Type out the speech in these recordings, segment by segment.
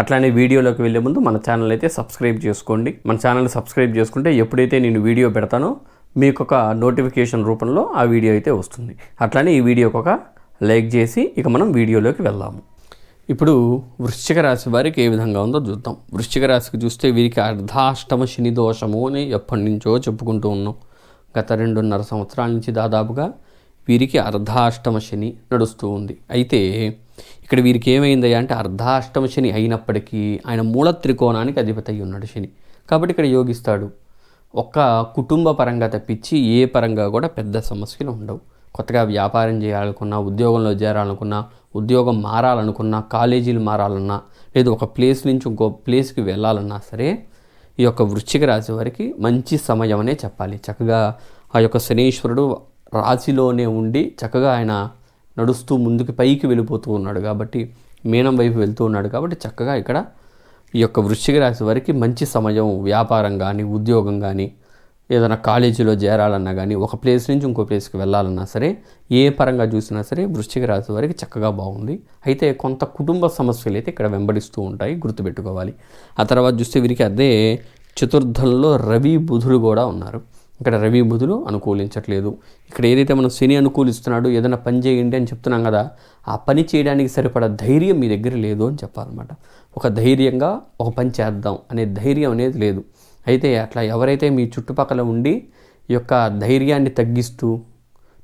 అట్లానే వీడియోలోకి వెళ్ళే ముందు మన ఛానల్ అయితే సబ్స్క్రైబ్ చేసుకోండి. మన ఛానల్ సబ్స్క్రైబ్ చేసుకుంటే ఎప్పుడైతే నేను వీడియో పెడతానో మీకు ఒక నోటిఫికేషన్ రూపంలో ఆ వీడియో అయితే వస్తుంది. అట్లానే ఈ వీడియోకి ఒక లైక్ చేసి ఇక మనం వీడియోలోకి వెళ్దాము. ఇప్పుడు వృశ్చిక రాశి వారికి ఏ విధంగా ఉందో చూద్దాం. వృశ్చిక రాశికి చూస్తే వీరికి అర్ధాష్టమ శని దోషము అని ఎప్పటి నుంచో చెప్పుకుంటూ ఉన్నాం. గత రెండున్నర సంవత్సరాల నుంచి దాదాపుగా వీరికి అర్ధాష్టమ శని నడుస్తూ ఉంది. అయితే ఇక్కడ వీరికి ఏమైంది అంటే అర్ధాష్టమ శని అయినప్పటికీ ఆయన మూల త్రికోణానికి అధిపతి అయి ఉన్నాడు శని. కాబట్టి ఇక్కడ యోగిస్తాడు ఒక్క కుటుంబ పరంగా తప్పించి ఏ పరంగా కూడా పెద్ద సమస్యలు ఉండవు. కొత్తగా వ్యాపారం చేయాలనుకున్నా ఉద్యోగంలో చేరాలనుకున్నా ఉద్యోగం మారాలనుకున్నా కాలేజీలు మారాలన్నా లేదు ఒక ప్లేస్ నుంచి ఇంకో ప్లేస్కి వెళ్ళాలన్నా సరే ఈ యొక్క వృశ్చిక రాశి వారికి మంచి సమయం అనే చెప్పాలి. చక్కగా ఆ యొక్క శనీశ్వరుడు రాశిలోనే ఉండి చక్కగా ఆయన నడుస్తూ ముందుకు పైకి వెళ్ళిపోతూ ఉన్నాడు కాబట్టి మీనం వైపు వెళ్తూ ఉన్నాడు కాబట్టి చక్కగా ఇక్కడ ఈ యొక్క వృశ్చిక రాశి వారికి మంచి సమయం వ్యాపారం కానీ ఉద్యోగం కానీ ఏదైనా కాలేజీలో చేరాలన్నా కానీ ఒక ప్లేస్ నుంచి ఇంకో ప్లేస్కి వెళ్ళాలన్నా సరే ఏ పరంగా చూసినా సరే వృశ్చిక రాశి వారికి చక్కగా బాగుంది. అయితే కొంత కుటుంబ సమస్యలు అయితే ఇక్కడ వెంబడిస్తూ ఉంటాయి గుర్తుపెట్టుకోవాలి. ఆ తర్వాత చూస్తే వీరికి అదే చతుర్థంలో రవి బుధుడు కూడా ఉన్నారు. ఇక్కడ రవి బుధులు అనుకూలించట్లేదు. ఇక్కడ ఏదైతే మనం శని అనుకూలిస్తున్నాడో ఏదైనా పని చేయండి అని చెప్తున్నాం కదా ఆ పని చేయడానికి సరిపడా ధైర్యం మీ దగ్గర లేదు అని చెప్పాలన్నమాట. ఒక ధైర్యంగా ఒక పని చేద్దాం అనే ధైర్యం అనేది లేదు. అయితే అట్లా ఎవరైతే మీ చుట్టుపక్కల ఉండి ఈ యొక్క ధైర్యాన్ని తగ్గిస్తూ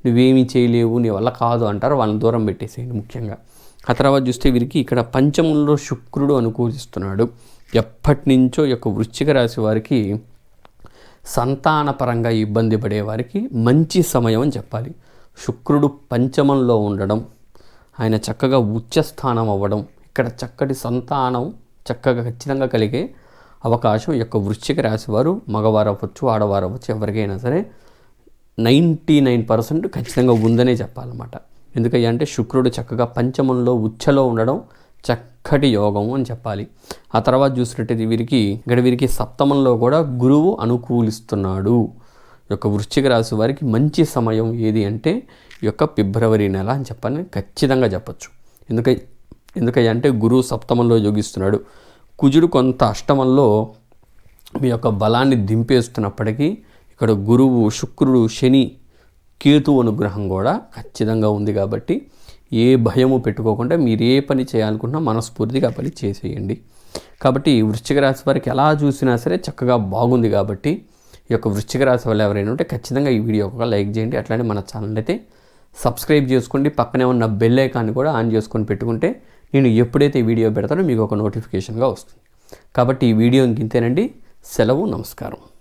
నువ్వేమీ చేయలేవు నీ వల్ల కాదు అంటారు వాళ్ళని దూరం పెట్టేసేయండి ముఖ్యంగా. ఆ తర్వాత చూస్తే వీరికి ఇక్కడ పంచమంలో శుక్రుడు అనుకూలిస్తున్నాడు. ఎప్పటి నుంచో యొక్క వృశ్చిక రాశి వారికి సంతానపరంగా ఇబ్బంది పడేవారికి మంచి సమయం అని చెప్పాలి. శుక్రుడు పంచమంలో ఉండడం ఆయన చక్కగా ఉచ్చస్థానం అవ్వడం ఇక్కడ చక్కటి సంతానం చక్కగా ఖచ్చితంగా కలిగే అవకాశం ఈ యొక్క వృశ్చిక రాశివారు మగవారు అవ్వచ్చు ఆడవారు అవ్వచ్చు ఎవరికైనా సరే నైంటీ నైన్ పర్సెంట్ ఖచ్చితంగా ఉందనే చెప్పాలన్నమాట. ఎందుకంటే అంటే శుక్రుడు చక్కగా పంచమంలో ఉచ్చలో ఉండడం చక్కటి యోగం అని చెప్పాలి. ఆ తర్వాత చూసినట్టయితే వీరికి ఇక్కడ వీరికి సప్తమంలో కూడా గురువు అనుకూలిస్తున్నాడు. ఈ యొక్క వృశ్చిక రాశి వారికి మంచి సమయం ఏది అంటే ఈ యొక్క ఫిబ్రవరి నెల అని చెప్పని ఖచ్చితంగా చెప్పచ్చు. ఎందుకై ఎందుకంటే అంటే గురువు సప్తమంలో యోగిస్తున్నాడు. కుజుడు కొంత అష్టమంలో మీ యొక్క బలాన్ని దింపేస్తున్నప్పటికీ ఇక్కడ గురువు శుక్రుడు శని కేతు అనుగ్రహం కూడా ఖచ్చితంగా ఉంది కాబట్టి ఏ భయము పెట్టుకోకుండా మీరు ఏ పని చేయాలనుకున్నా మనస్ఫూర్తిగా పని చేసేయండి. కాబట్టి వృశ్చిక రాశి వారికి ఎలా చూసినా సరే చక్కగా బాగుంది కాబట్టి ఈ యొక్క వృశ్చిక రాశి వాళ్ళు ఎవరైనా ఉంటే ఖచ్చితంగా ఈ వీడియో ఒక లైక్ చేయండి. అట్లానే మన ఛానల్ అయితే సబ్స్క్రైబ్ చేసుకోండి. పక్కనే ఉన్న బెల్ ఐకాన్ని కూడా ఆన్ చేసుకొని పెట్టుకుంటే నేను ఎప్పుడైతే వీడియో పెడతానో మీకు ఒక నోటిఫికేషన్గా వస్తుంది. కాబట్టి ఈ వీడియో ఇంతేనండి. సెలవు నమస్కారం.